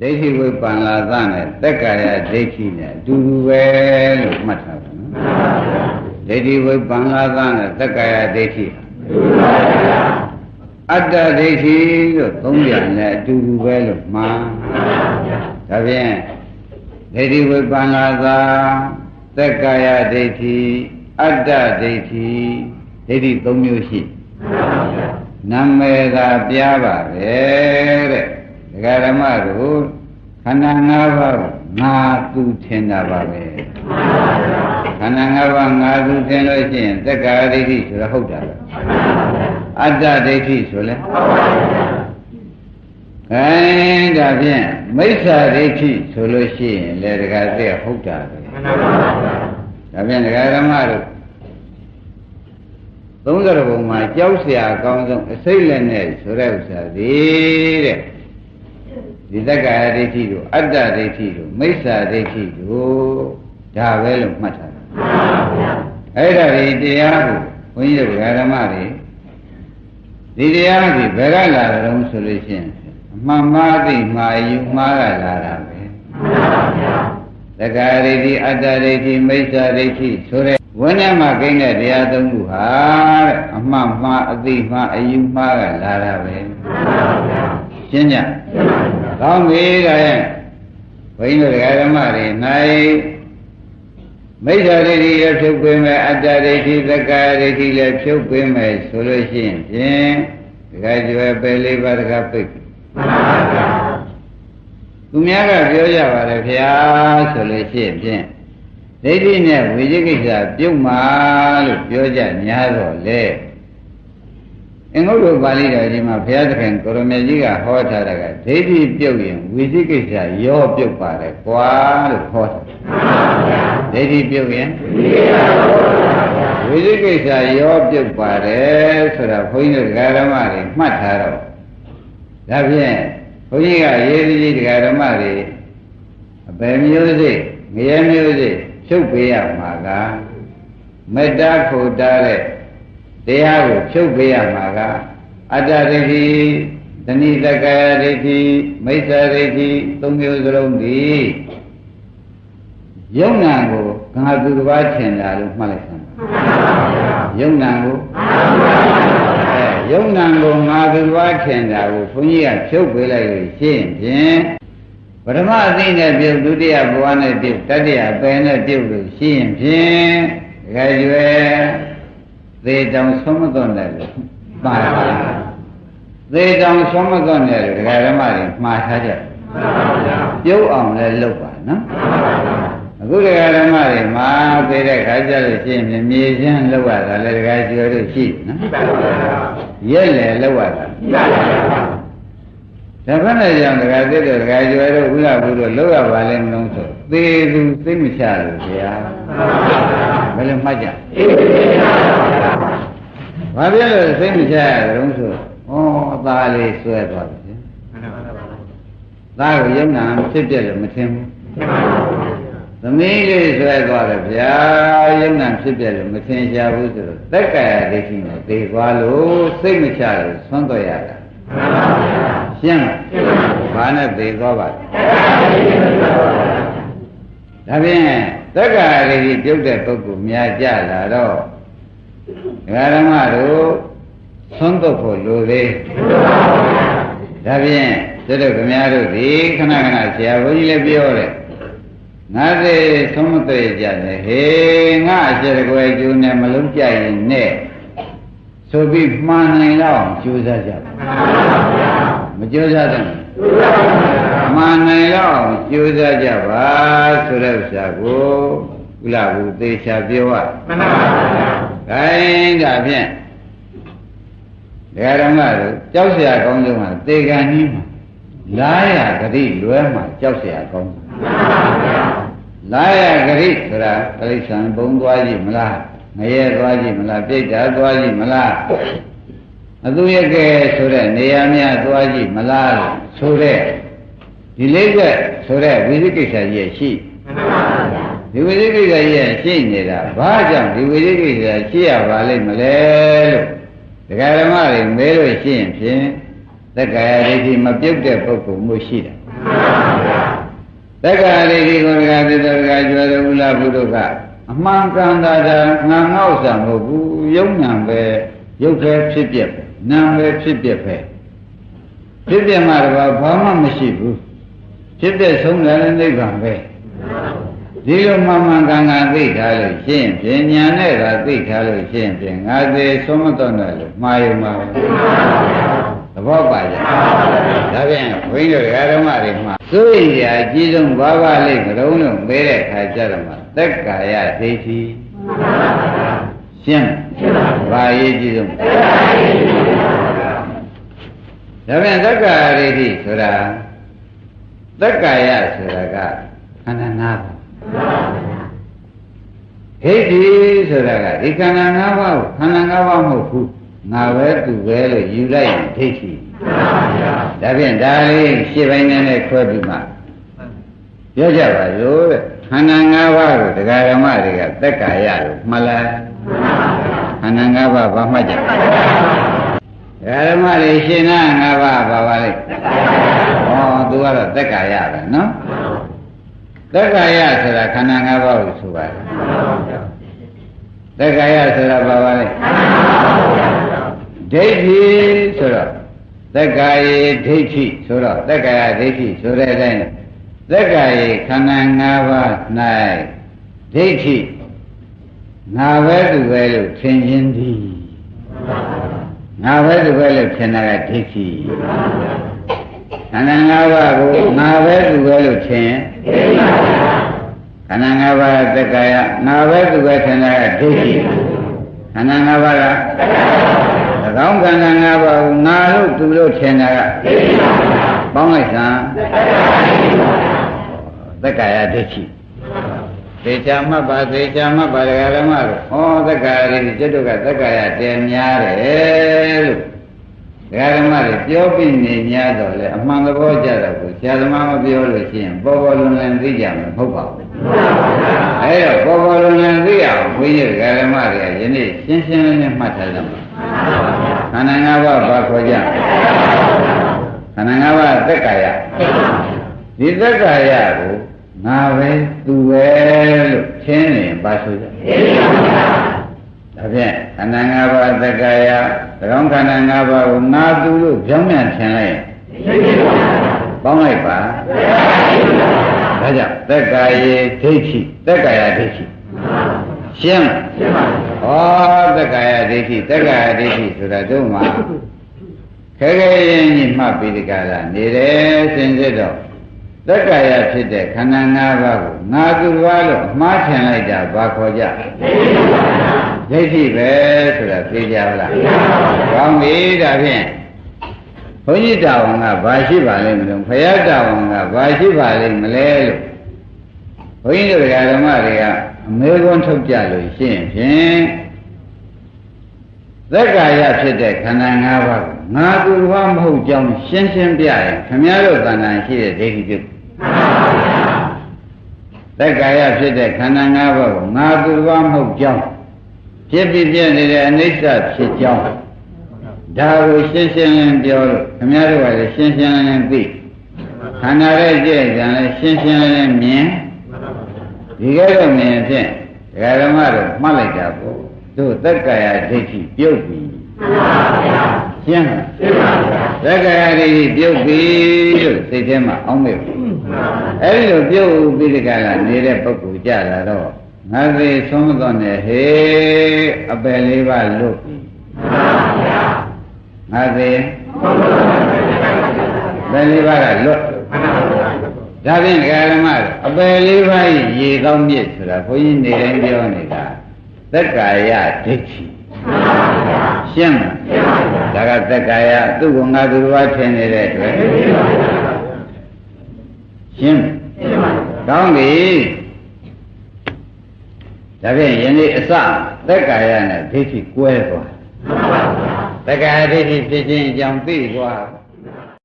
ဒိဋ္ဌိဝိပ္ပန္လာသနဲ့တက္ကာယဒိဋ္ဌိနဲ့အတူတူပဲလို့မှတ်ထားပါနော်ဒိဋ္ဌိဝိပ္ပန္လာသနဲ့တက္ကာယဒိဋ္ဌိအတ္တဒိဋ္ဌိလို့သုံးပြန်နဲ့အတူတူပဲလို့မှားဒါဖြင့်ဒိဋ္ဌိဝိပ္ပန္လာသတက္ကာယဒိဋ္ဌိအတ္တဒိဋ္ဌိဒိဋ္ဌိ၃မျိုးရှိနာမည်သာပြားပါပဲတဲ့ဒ ကာဓမ္မတို့ခန္ဓာ၅ပါးငါသူထင်တာပါပဲခန္ဓာ၅ပါးငါသူထင်လို့ရှိရင်တက္ကာဒိဋ္ဌိဆိုတော့ဟုတ်တာပဲအတ္တဒိဋ္ဌိဆိုလဲခိုင်းဒါဖြင့်မိစ္ဆာဒိဋ္ဌိဆိုလို့ရှိရင်လေဒကာသိဟုတ်တာပဲဒါဖြင့်ဒကာဓမ္မတို့သုံးကြဘုံမှာကြောက်เสียအကောင်းဆုံးအစိတ်လက်နဲ့ဆိုတဲ့ဥစ္စာဒီတဲ့ ဒီတက္ကရာဒိဋ္ဌိတို့အတ္တဒိဋ္ဌိတို့မိစ္ဆာဒိဋ္ဌိတို့ဒါပဲလို့မှတ်ထားတယ်အဲ့ဒါဒီတရားကိုဘုန်းကြီးတို့ဓမ္မတွေဒီတရားဒီဘယ်ကလာတယ်လို့ဆိုလို့ရှိရင်အမှန်မှားသိမှားယူမှားကလာတာပဲတက္ကရာဒိဋ္ဌိအတ္တဒိဋ္ဌိမိစ္ဆာဒိဋ္ဌိဆိုတဲ့ဝိညာဉ်မှာကိန်းတဲ့တရားသုံးခုဟာတဲ့အမှန်မှားအသိမှားအယူမှားကလာတာပဲရှင်းကြ ကောင်းပြီဒါရဲ့ဘုန်းကြီးတို့ဓမ္မတွေနိုင်မိစ္ဆာဒိဋ္ဌိလည်းဖြုတ်ပေးမယ်အတ္တဒိဋ္ဌိသက္ကာဒိဋ္ဌိလည်းဖြုတ်ပေးမယ်ဆိုလို့ရှိရင်ဖြင့်ဒကာကျွယ်ပဲလေးပါးဒကာပိတ်သူများကပြောကြပါတယ်ဗျာဆိုလို့ရှိရင်ဖြင့်ဒိဋ္ဌိနဲ့ဝိจิကိစ္စပြုတ်မှာလို့ပြောကြများတော့လေ အင်္ဂုတ္တပါဠိတော်ကြီးမှာဘုရားသခင်ကိုရမေကြီးကဟောထားတာကဒိဋ္ဌိပြုတ်ရင်ဝိจิကိစ္စရောပြုတ်ပါတယ်ကွာလို့ဟောထားဒိဋ္ဌိပြုတ်ရင်ဝိจิကိစ္စရောပြုတ်ပါတယ်ဆိုတာဘုန်းကြီးတို့ဓမ္မတွေမှတ်ထားတော့ဒါဖြင့်ဘုန်းကြီးကရေးကြီးဓမ္မတွေအပယ်မျိုးစိငရဲမျိုးစိဖြုတ်ပေးရမှာကမေတ္တာဖို့တားတဲ့ တရားကိုဖြုတ်ပေးရမှာကအတ္တဒိဋ္ဌိတဏိတက္ကယဒိဋ္ဌိမိစ္ဆာဒိဋ္ဌိသုံးမျိုးစလုံးဒီယုံနာကိုငါသူတစ်ပါးထင်တာလို့မှတ်လိုက်စမ်းယုံနာကိုအဲယုံနာကိုငါသူတစ်ပါးထင်တာကိုဘုန်းကြီးကဖြုတ်ပေးလိုက်လို့ရှင်းဖြင့်ပထမအသိနဲ့ပြုတ်ဒုတိယဘဝနဲ့ပြုတ်တတိယပယ်နဲ့ပြုတ်လို့ရှိရင်ဖြင့်တခါကျွယ် သေတောင်ဆုံးမသွန်တယ်လို့မှားပါသေတောင်ဆုံးမသွန်တယ်လို့ဒကာဓမ္မတွေမှားထားကြပြုတ်အောင်လည်းလုပ်ပါနော်အခုဒကာဓမ္မတွေမှာသေတဲ့ခါကျလို့ရှိရင်မြေချင်းလောက်ရတာလည်းဒကာကျွယ်တို့ရှိနော်ရက်လေလောက်ရတာ ဒါဘယ်နဲ့ကြောင့်ဒကာသစ်တို့ဒကာကျွယ်တို့ဥလာဘူးတို့လောက်ရပါလဲမလို့ဆိုသေသူသိမချလို့ဗျာဘယ်လိုမှတ်ကြဘာဖြစ်လို့သိမချရကြုံဆိုဩအသားလေးဆွဲသွားတယ်သားကိုယုံနာဖြစ်ပြလို့မထင်ဘူးသမီးလေးဆွဲသွားတယ်ဗျာယုံနာဖြစ်ပြလို့မထင်ရှားဘူးဆိုတော့တက္ကရာဒိဋ္ဌိနဲ့သိသွားလို့စိတ်မချလို့ဆွမ်းတော့ရတာ ရှင်းလားဘာနဲ့သိသွားပါလဲဒါဖြင့်တက္ကရာဒိဋ္ဌိပြုတ်တဲ့ပုဂ္ဂိုလ်များကြလာတော့ဒကာဓမ္မတို့သွန်းတော့ဖို့လိုသေးဒါဖြင့်တို့တို့ခင်ဗျားတို့ဒီခဏခဏဆရာဘုန်းကြီးလည်းပြောတယ်ငါသိသုံးမသိကြတယ်ဟေးငါအကျယ်ကွယ်ကျိုးနဲ့မလုံးကြရင်နဲ့ဆိုပြီးမှန်နိုင်တော့ကြိုးစားကြပါ မကြိုးစားတဲ့မှန်နိုင်တော့ကြိုးစားကြပါဆိုတဲ့ဥစ္စာကိုကုလဘူးသေချာပြောရမှန်ပါဗျာခိုင်းဒါဖြင့်ဒကာရမတို့ကြောက်เสียကောင်းဆုံးကသေကံကြီးမှာလာရဂတိလွဲမှာကြောက်เสียကောင်းလာရဂတိဆိုတာတိရစ္ဆာန်ဘုံသွားကြည့်မလားငရဲသွားကြည့်မလားပြိတ္တာသွားကြည့်မလား အသူရကဲဆိုတဲ့နေရာများသွားကြည့်မလားလို့ဆိုတဲ့ဒီလေးကဆိုတဲ့ဝိသိကိစ္စကြီးရှိဒီဝိသိကိစ္စကြီးရှိနေတာဘာကြောင့်ဒီဝိသိကိစ္စရှိရပါလိမ့်မလဲလို့ဒကာဓမ္မတွေမဲလို့ရှိရင်ဖြင့်သက္ကာယဒိဋ္ဌိမပြုတ်တဲ့ပုဂ္ဂိုလ်မျိုးရှိတာတက္ကရာရိဒီကိုရကသစ္စာကကျွယ်ရဥလာဘုဒ္ဓကအမှန်ကန်တာဒါငါငေါ့ဆံမဟုတ်ဘူးယုံညာပဲရုပ်သေးဖြစ်ပြက်ပဲ နာမ်ပဲဖြစ်ပြက်ပဲဖြစ်ပြက်မှတော့ဘာမှမရှိဘူးဖြစ်ပြက်ဆုံးတယ်လည်းနိဗ္ဗာန်ပဲဒီလိုမှန်မှန်ကန်ကန်သိထားလို့ရှင်းဖြင့်ညာနဲ့သာသိထားလို့ရှင်းဖြင့်ငါသေးဆုံးမတော့တယ်လို့မှားရုံပါပဲသဘောပါကြဒါဖြင့်ဘုန်းကြီးတို့ဓမ္မတွေမှာစိုးရိမ်ရာအကြီးဆုံးဘာပါလိမ့်မလို့လို့မေးတဲ့ခါကျတော့မှသက်ကာယဒိဋ္ဌိရှင်းဘာရေးကြီးဆုံးဒါဖြင့်သက်ကာယဒိဋ္ဌိ ဆိုတာသက်ကာယဆိုတာကခန္ဓာ၅ပါးဒိဋ္ဌိဆိုတာကဒီခန္ဓာ၅ပါးကိုခန္ဓာ၅ပါးမဟုတ်ဘူးငါပဲသူပဲလို့ယူလိုက်ရင်ဒိဋ္ဌိဒါဖြင့်ဒါလေးရှင်းပိုင်းနဲ့ခွဲပြီးမှပြောကြပါလို့တဲ့ခန္ဓာ၅ပါးကိုတရားဓမ္မတွေကသက်ကာယလို့မှတ်လားခန္ဓာ၅ပါးဘာမှကြတရား ဓမ္မတွေရှင်းနာ၅ပါးဘာပါလဲဩသူကတော့သက်ကာယပဲနော်သက်ကာယဆိုတာခန္ဓာ၅ပါးကိုဆိုပါတယ်သက်ကာယဆိုတာဘာပါလဲဒိဋ္ဌိဆိုတော့သက်ကာယေဒိဋ္ဌိဆိုတော့သက်ကာယဒိဋ္ဌိဆိုတဲ့အတိုင်းသက်ကာယေခန္ဓာ၅ပါး၌ဒိဋ္ဌိငါပဲသူပဲလို့ထင်ခြင်းသည် ငါပဲသူပဲလို့ထင်တာကဒိဋ္ဌိခန္ဓာ၅ပါးကိုငါပဲသူပဲလို့ထင်ခန္ဓာ၅ပါးသက်ကာယငါပဲသူပဲထင်တာကဒိဋ္ဌိခန္ဓာ၅ပါးက၎င်းခန္ဓာ၅ပါးကိုငါလို့သူလို့ထင်တာကပေါင်းလိုက်စမ်းသက္ကာယဒိဋ္ဌိ သေချာမှတ်ပါသေချာမှတ်ပါဒကာဓမ္မတို့ဟောသက္ကာယဒိဋ္ဌိကျွတ်တို့ကသက္ကာယတည်များတယ်လို့ဒကာဓမ္မတွေပြောပြီးနေများတော့လေအမှန်သဘောကြတော့ကိုဆရာသမားမပြောလို့ရှိရင်ပေါ်ပေါ်လွန်လွန်သိကြမှာမဟုတ်ပါဘူးအဲတော့ပေါ်ပေါ်လွန်လွန်သိရအောင်ဘုန်းကြီးဒကာဓမ္မတွေကယနေ့ရှင်းရှင်းလင်းလင်းမှတ်ထားကြပါခန္ဓာ၅ပါးဘာခေါ်ကြခန္ဓာ၅ပါးသက်ကာယဒီသက်ကာယကို ငါပဲသူပဲလို့ရှင်းနေပါဆိုကြဒါဖြင့်ခန္ဓာ၅ပါးသက်ကာယသံခန္ဓာ၅ပါးကိုငါသူလို့ပြောင်းပြန်ထင်လိုက်ပေါင်းလိုက်ပါဒါကြောင့်သက်ကာယေဒိဋ္ဌိသက်ကာယဒိဋ္ဌိရှင်းရှင်းပါဩသက္ကာယဒိဋ္ဌိသက္ကာယဒိဋ္ဌိဆိုတာတို့မှာခဲခဲရင်ကြီးမှတ်ပြီးဒီကလာနေတယ်စင်စစ်တော့ သက္ကာယဖြစ်တဲ့ခန္ဓာ၅ပါးကိုငါသူဘာလို့အမှားထင်လိုက်တာဘာခေါ်ကြဒိဋ္ဌိပဲဆိုတာသိကြပါလားကောင်းပြီဒါဖြင့်ဘုန်းကြီးတာဝန်ကဘာရှိပါလိမ့်မလို့ဖရာတာဝန်ကဘာရှိပါလိမ့်မလဲလို့ဘုန်းကြီးတို့ဓမ္မတွေကအမေကွန်းထုတ်ကြလို့ရှင်းဖြင့်သက်ကာယဖြစ်တဲ့ခန္ဓာ၅ပါးကိုငါသူဘာမဟုတ်ကြောင်းရှင်းရှင်းပြရင်ခမည်းတော်တဏ္ဍာရှိတဲ့ဒိဋ္ဌိပြု သက်ကာယဖြစ်တဲ့ခန္ဓာ၅ပါးကိုငါသူဘာမဟုတ်ကြောင်းဖြစ်ပြီးပြနေတဲ့အနိစ္စဖြစ်ကြောင်းဒါကိုရှင်းရှင်းလင်းပြောလို့ခမည်းတော်ကလည်းရှင်းရှင်းလင်းလင်းသိခန္ဓာရဲ့ကြည့်ကြံလည်းရှင်းရှင်းလင်းလင်းမြင်ဒီကဲတော့မြင်ဖြင့်ဒကာဓမ္မတို့မှတ်လိုက်တာပေါ့တို့သက်ကာယဒိဋ္ဌိပြုတ်ပြီ ရှင်းလားရှင်းပါဗျာသက်ကာယဒိဋ္ဌိပြုတ်ပြီလို့စိတ်ထဲမှာအောင်းမဲ့ပြီအဲဒီလိုပြုတ်ပြီးဒီကလာနေတဲ့ပုဂ္ဂိုလ်ကြလာတော့ငါသေးဆုံးမတော့နဲ့ဟေးအပယ်လေးပါလွတ်ပြီငါသေးပယ်လေးပါကလွတ်ဒါဖြင့်ဒကာဓမ္မအပယ်လေးပါးရေကောင်းမြစ်ဆိုတာဘုန်းကြီးနေတိုင်းပြောနေတာသက်ကာယဒိဋ္ဌိရှင်းမလား ဒါကသက်ကာယသူ့ကငါသူတော်ထင်နေတဲ့အတွက်ရှင်းကောင်းပြီဒါဖြင့်ယနေ့အစသက်ကာယနဲ့ဒိဋ္ဌိကွဲသွားသက်ကာယဒိဋ္ဌိဖြစ်ခြင်းအကြောင်းသိသွား